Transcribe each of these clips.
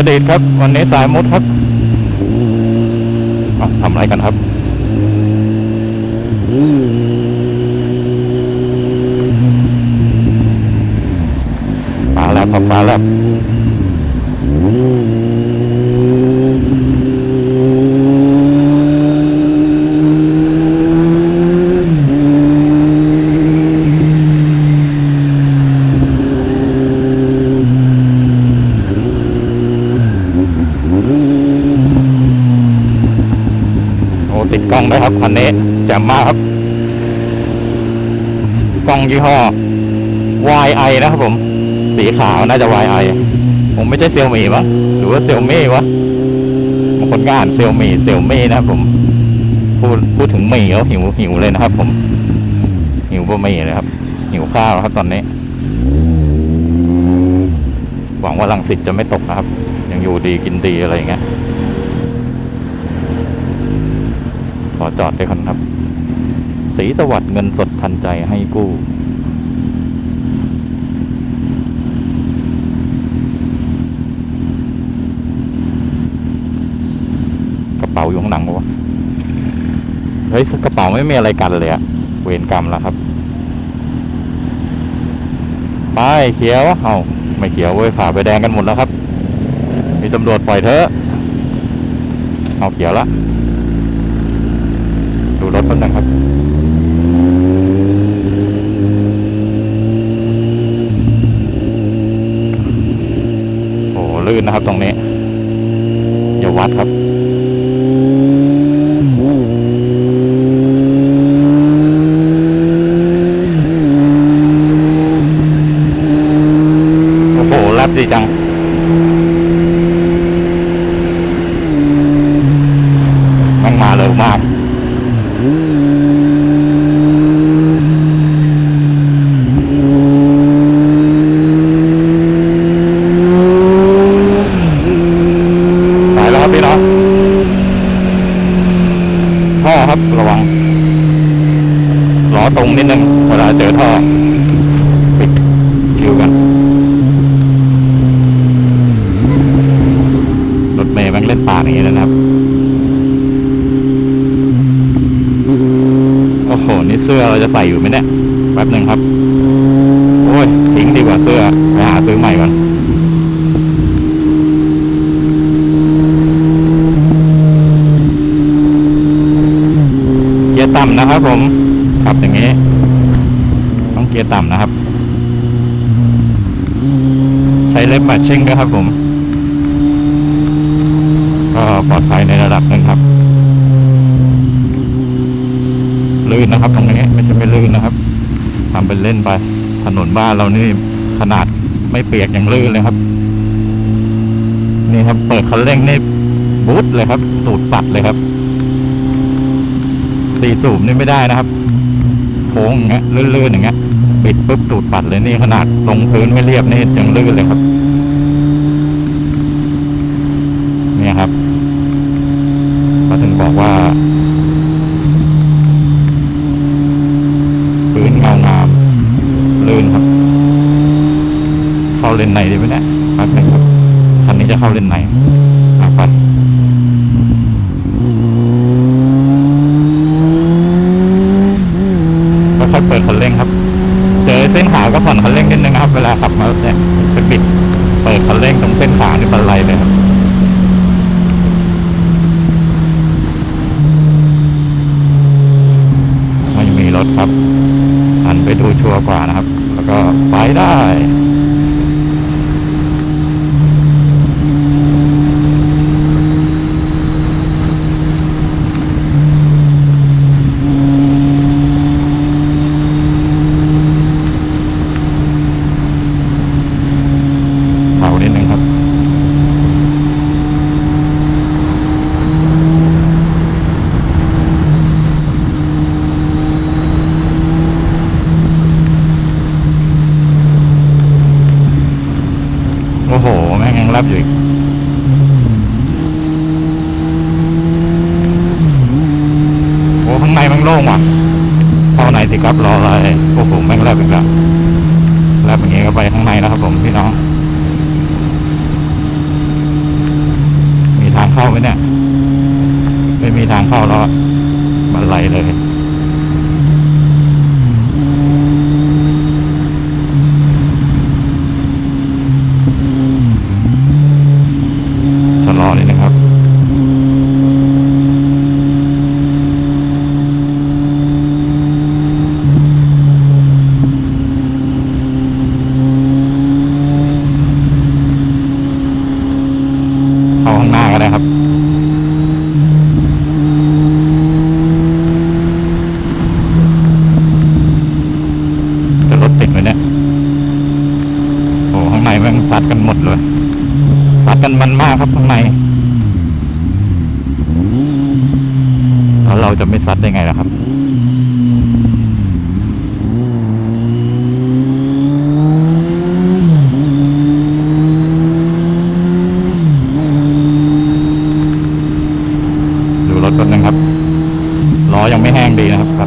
ประดิษฐ์ครับ วันนี้สายมุดครับทำอะไรกันครับมาแล้วครับมาแล้วโอ้ ติดกล้องด้วยครับคันนี้แจ่มมากครับ กล้องยี่ห้อ YI นะครับผม สีขาวน่าจะ YI ผมไม่ใช่เซลมี่มั้งหรือว่าเซลมี่วะบางคนก็อ่านเซลมี่เซลมี่นะครับผม พูดพูดถึงหมี่แล้วหิวหิวเลยนะครับ ผม หิวบะหมี่เลยครับ หิวข้าวครับตอนนี้ หวังว่าลังสิตจะไม่ตกนะครับ ยังอยู่ดีกินดีอะไรอย่างเงี้ย ขอ จอดด้วยคนครับ สีสวัสดิ์เงินสดทันใจให้กู้กระเป๋าอยู่ข้างหลังวะเฮ้ยกระเป๋าไม่มีอะไรกันเลยอะเวรกรรมแล้วครับ ไปเขียวเอาไม่เขียวเว้ยผ่าไปแดงกันหมดแล้วครับ มีตำรวจปล่อยเถอะเอาเขียวละ ดูรถแป๊บนึงครับ โอ้ลื่นนะครับ ตรงนี้อย่าวัดครับโอ้โหรับดีจัง แมันมาเร็วมาก ไปแล้วครับพี่น้องท่อครับระวังล้อตรงนิดนึง เจอท่อปิดชิวกัน รถเมย์มันเล่นปากอย่างนี้ยนะครับ โอ้โห นี่เสื้อเราจะใส่อยู่ไหมเนี่ย แป๊บหนึ่งครับ โอ้ย ทิ้งดีกว่าเสื้อ ไปหาซื้อใหม่ก่อนเกียร์ต่ำนะครับผมขับอย่างนี้ กียร์ต่ำนะครับ ใช้เล็บแมทชิ่งด้วยครับผม ก็ปลอดภัยในระดับหนึ่งครับลื่นนะครับ ตรงนี้ไม่ใช่ไม่ลื่นนะครับทำเป็นเล่นไป ถนนบ้านเรานี่ขนาดไม่เปียกอย่างลื่นเลยครับ นี่ครับ เปิดคันเร่งนี่บูทเลยครับ สูดปัดเลยครับสี่สูบนี่ไม่ได้นะครับโค้งอย่างเงี้ยลื่นๆอย่างเงี้ย ปิดปุ๊บตูดปัดเลยนี่ขนาดลงพื้นไม่เรียบนี่ยังลื่นเลยครับ เนี่ยครับก็ถึงบอกว่าพื้นเงางามลื่นครับ เข้าเลนไหนดีไหมเนี่ยแป๊บนึงครับคันนี้จะเข้าเลนไหนอะไปค่อยเปิดคันเร่งครับ เจอเส้นขาวก็ผ่อนคันเร่งนิดนึงครับ เวลาขับมาเนี่ยไปบิดเปิดคันเร่งตรงเส้นขาวนี่เป็นไรเลยครับไม่มีรถครับหันไปดูชัวร์กว่านะครับ แล้วก็ไปได้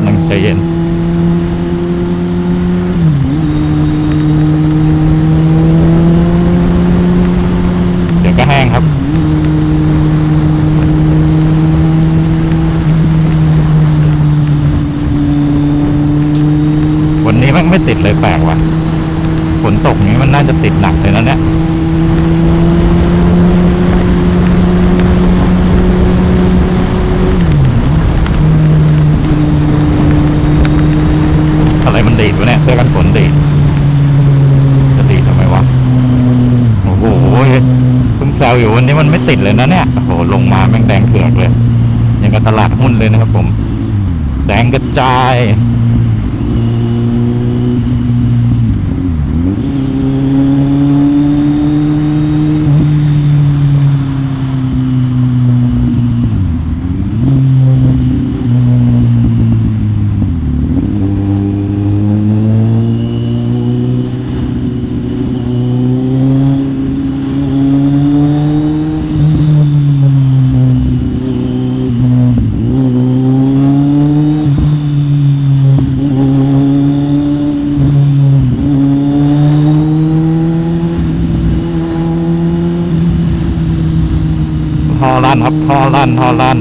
งดีนะครับแป๊บนึงใจเย็น เดี๋ยวก็แห้งครับ วันนี้มันไม่ติดเลยแปลกว่ะ ฝนตกนี้มันน่าจะติดหนักเลยนะเนี่ย อะไรมัน ช่วยเสื้อกันฝนดีดจะดีดทำไมวะ โอ้โหเพิ่งแซวอยู่วันนี้มันไม่ติดเลยนะเนี่ย โอ้โห ลงมาแม่งแดงเถือกเลย ยังกับตลาดหุ้นเลยนะครับผม แดงกระจาย ลั่นท่อลั่น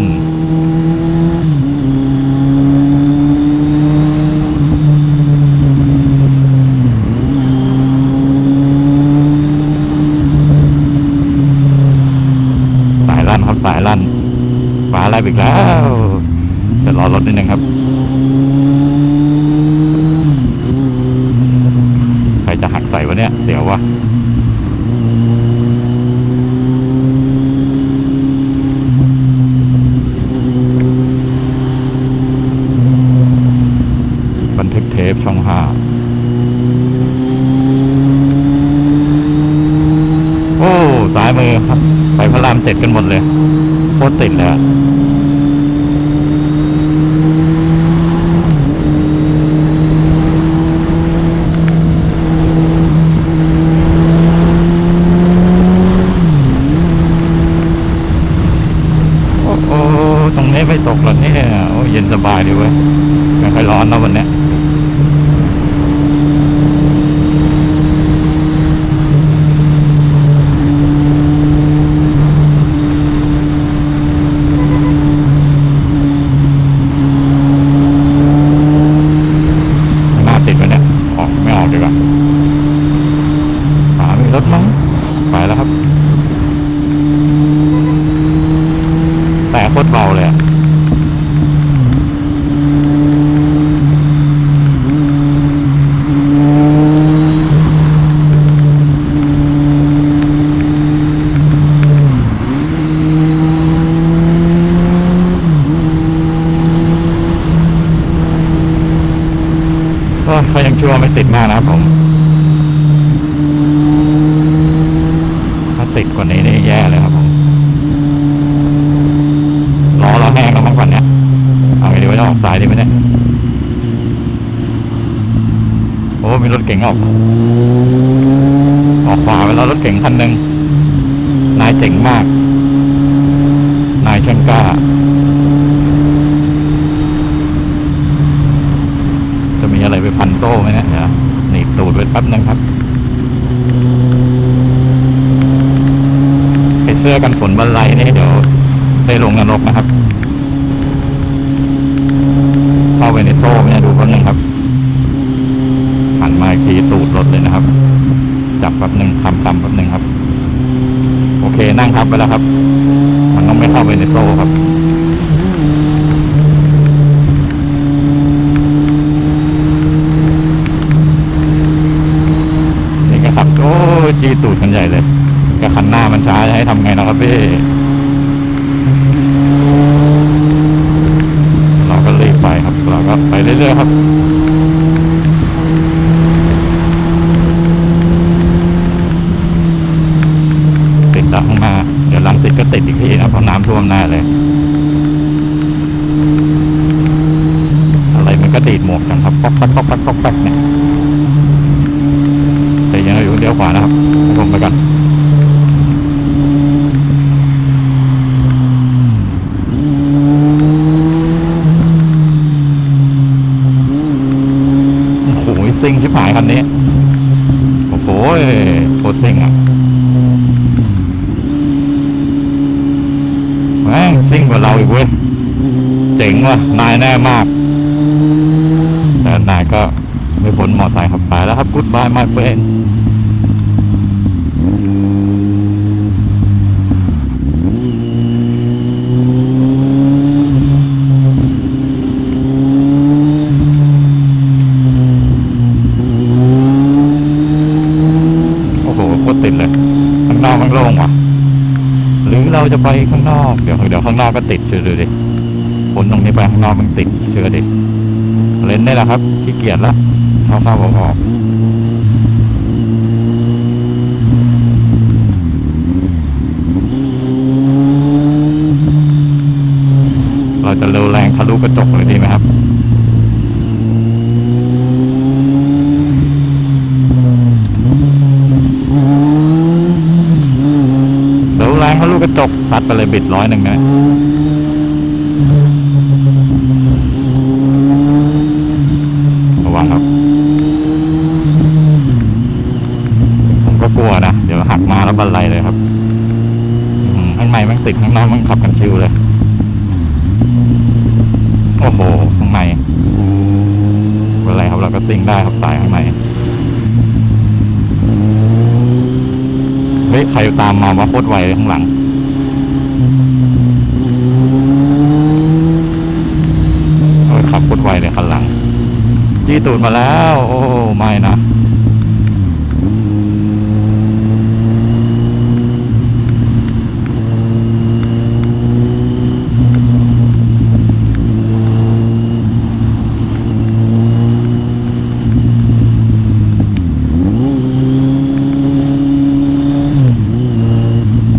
สายลั่นครับ สายลั่นฟ้าไล่อีกแล้ว จะรอรถนิดนึงครับ ใครจะหักใส่วะเนี่ย เสียววะ บันทึกเทปช่องห้า โอ้ ซ้าย มือครับ ไปพระรามเจ็ดกันหมดเลยโคตรติดเลยอะโอ้โอ้ตรงนี้ไม่ตกหรอกเนี่ยโอ้เย็นสบายดีเว้ยไม่ค่อยร้อนนะวันนี้ยข้างหน้าติดไหมเนี่ย ออกไม่ออกดีกว่าหามีรถมั้งไปแล้วครับ แต่โคตรเบาเลยอะ ก็เขายังชั่ว ไม่ติดมากนะครับผมถ้าติดกว่านี้นี่แย่เลยครับผมล้อเราแห้งแล้วมั้งก่อนเนี้ยเอาไงดีว่าจะออกซ้ายดีไหมเนี่ยโอ้มีรถเก๋งออกออกขวาไปแล้วรถเก๋งคันหนึ่งนายเจ๋งมาก นายช่างกล้า จะมี อะไรไปพันโซ่ไหมนะเดี๋ยวหนีบตูดไว้แป๊บนึงครับไอเสื้อกันฝนบรรลัยนี่เดี๋ยวได้ลงนรกนะครับ เข้าไปในโซ่ไม่ได้ดูแป๊บหนึงครับหันมาอีกทีตูดรถเลยนะครับ จับแป๊บหนึ่งคำคำแป๊บหนึ่งครับ โอเคนั่งทับไปแล้วครับ มันต้องไม่เข้าไปในโซ่ครับ นี่ก็ขับ โอ้ย จี้ตูดกันใหญ่เลยก็คันหน้ามันช้าจะให้ทำไงนะครับพี่เราก็รีบไปครับ เราก็ไปเรื่อยๆครับติดตามข้างหน้าเดี๋ยวลังสิตก็ติดอีกทีนะเพราะน้ำท่วมหน้าเลย อะไรมันก็ดีดหมวกกันครับป๊อกแป๊กป๊อกแป๊กป๊อกแป๊กเนี่ยแต่ยังอยู่เลี้ยวขวานะครับ ให้ผมไปก่อนโอ้โหซิงชิบหายคันนี้ โอ้โหโคตรซิงอะแม่งซิงกว่าเราอีกเว้ย เจ๋งว่ะ นายแน่มากแต่นายก็ไม่พ้นมอไซค์ขับไปแล้วครับกุดบายมาเป็นโอ้โหโคตรติดเลย ข้างนอกมันโล่งว่ะ หรือเรา จะไปข้างนอก เดี๋ยวเดี๋ยวข้างนอกก็ติดเชื่อดูดิคนตรงนี้ไปข้างนอกมันติดเชื่อดิเลนได้แล้วครับขี้เกียจละเข้าเข้าออกออกเราจะเร็วแรงทะลุกระจกเลยดีไหมครับ เร็วแรงทะลุกระจกซัดไปเลยบิดร้อยหนึ่งนะระวังครับ ผมก็กลัวนะ เดี๋ยวหักมาแล้วบันไลเลยครับข้างในมันติดข้างนอกมันขับกันชิวเลย โอ้โหข้างในบันไลครับเราก็ซิ่งได้ครับสายข้างในเฮ้ยใครตามมาว่าโคตรไวเลยข้างหลัง โอ้ยขับโคตรไวเลยข้างหลัง จี้ตูดมาแล้ว โอ้ไม่นะ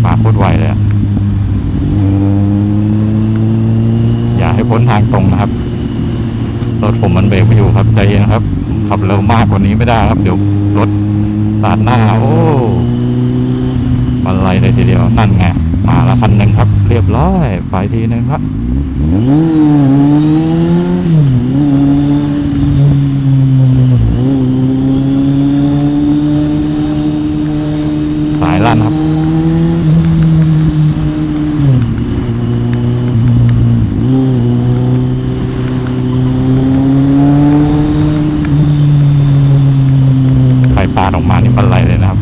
มาโคตรไวเลยอะอย่าให้พ้นทางตรงนะครับ รถผมมันเบรกไม่อยู่ครับใจเย็นครับ ขับเร็วมากกว่านี้ ได้ครับ เดี๋ยวรถตัดหน้า โอ้มันไลเลยทีเดียวนั่นไงมาละคันหนึ่งครับ เรียบร้อย ไปทีหนึ่งครับ สายลั่นครับ ไข่ปลาดออกมานี่บันไลเลยนะครับ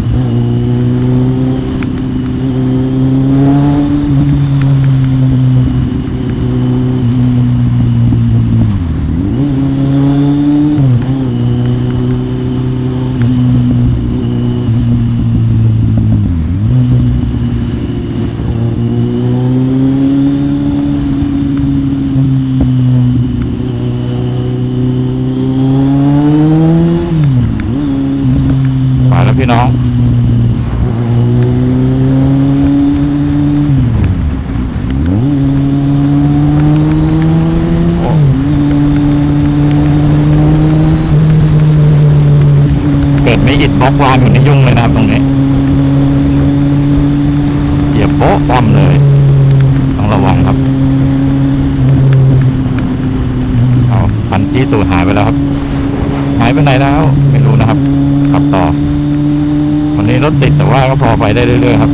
ไปแล้วพี่น้อง โอ้เกิดไม่อิดบล็อกวางอยู่ในยุ่งเลยนะครับตรงนี้เหยียบโป๊ะป้อมเลย ต้องระวังครับเอาพันจี้ตูดหายไปแล้วครับ หายไปไหนแล้ว ไม่รู้นะครับขับต่อ วันนี้รถติดแต่ว่าก็พอไปได้เรื่อยๆครับ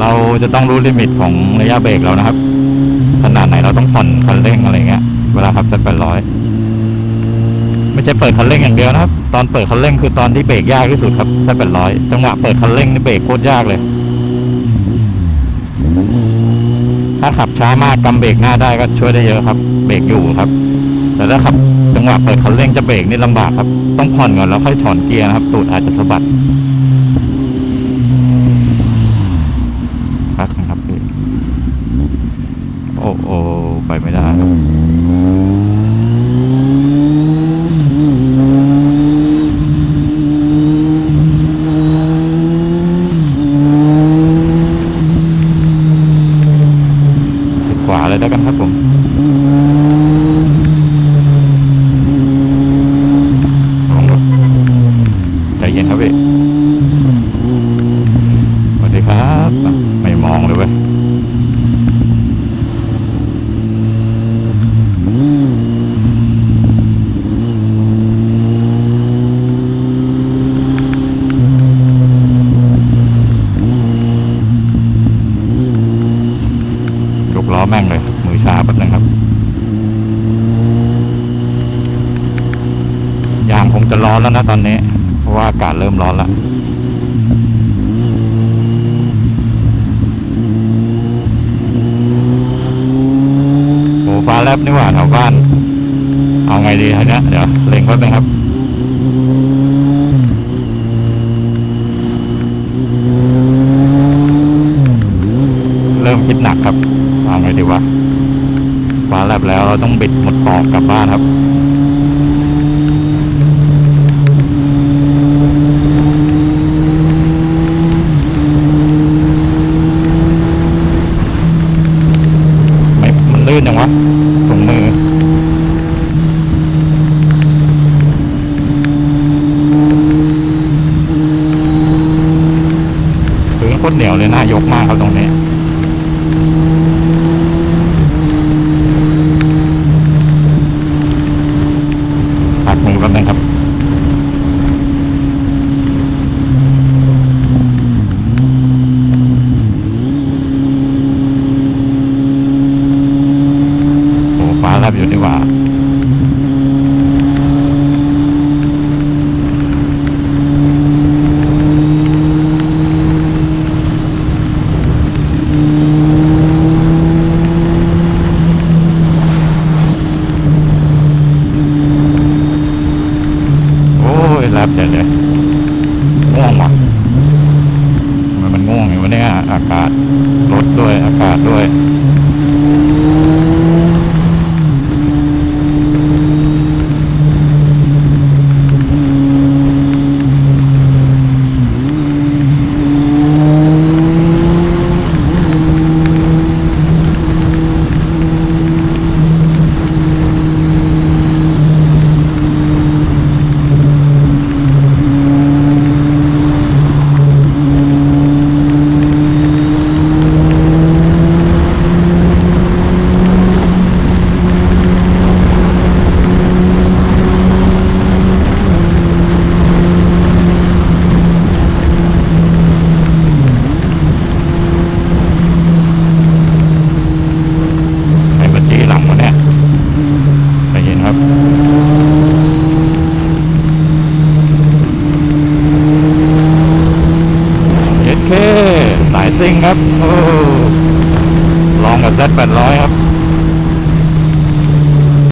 เราจะต้องรู้ลิมิตของระยะเบรกเรานะครับ ขนาดไหนเราต้องผ่อนคันเร่งอะไรเงี้ย เวลาขับเส้นแปดร้อยไม่ใช่เปิดคันเร่งอย่างเดียวนะครับ ตอนเปิดคันเร่งคือตอนที่เบรกยากที่สุดครับเส้นแปดร้อยจังหวะเปิดคันเร่งนี่เบรกโคตรยากเลย ถ้าขับช้ามากกำเบรกหน้าได้ก็ช่วยได้เยอะครับ เบรกอยู่ครับ แต่ถ้าขับ จังหวะเปิดคันเร่งจะเบรกนี่ลำบากครับ ต้องผ่อนก่อนแล้วค่อยถอนเกียร์นะครับตูดอาจจะสะบัด พักนะครับพี่ โอ้โอไปไม่ได้ครับชิดขวาเลยแล้วกันครับผม ลงรถใจเย็นครับพี่ สวัสดีครับอะไม่มองเลยเว้ยยกล้อแม่งเลย มือชา แป๊บนึงครับ ยางคงจะร้อนแล้วนะตอนนี้ เพราะว่าอากาศเริ่มร้อนแล้วโอ้ฟ้าแลบนี่หว่าแถวบ้าน เอาไงดีทีเนี้ยเดี๋ยวเล็งแป๊บนึงครับเริ่มคิดหนักครับเอาไงดีวะ ฟ้าแลบแล้วเราต้องบิดหมดปอกกลับบ้านครับ